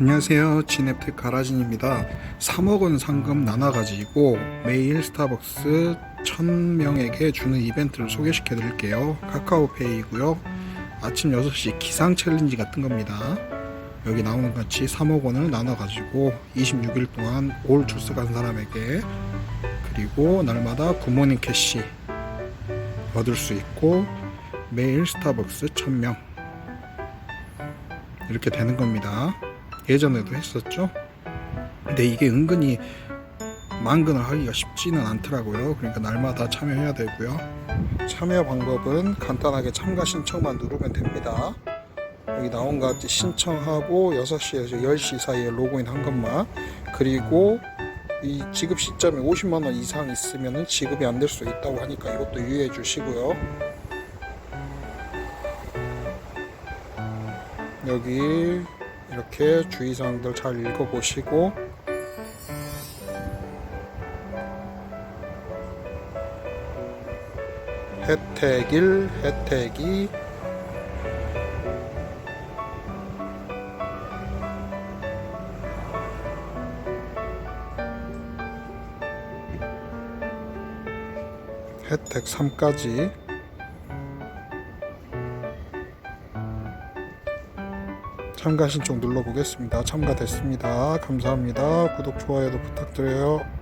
안녕하세요. 진앱텍 가라진입니다. 3억 원 상금 나눠 가지고 매일 스타벅스 1000명에게 주는 이벤트를 소개시켜 드릴게요. 카카오페이고요. 아침 6시 기상 챌린지 같은 겁니다. 여기 나오는 것 같이 3억 원을 나눠 가지고 26일 동안 올 출석한 사람에게 그리고 날마다 굿모닝 캐시 얻을 수 있고 매일 스타벅스 1000명 이렇게 되는 겁니다. 예전에도 했었죠. 근데 이게 은근히 만근을 하기가 쉽지는 않더라고요. 그러니까 날마다 참여해야 되고요. 참여 방법은 간단하게 참가 신청만 누르면 됩니다. 여기 나온 것 같이 신청하고 6시에서 10시 사이에 로그인 한 것만 그리고 이 지급 시점이 50만 원 이상 있으면 지급이 안 될 수 있다고 하니까 이것도 유의해 주시고요. 여기 이렇게 주의사항들 잘 읽어보시고 혜택 1, 혜택 2 혜택 3까지 참가 신청 눌러보겠습니다. 참가됐습니다. 감사합니다. 구독, 좋아요도 부탁드려요.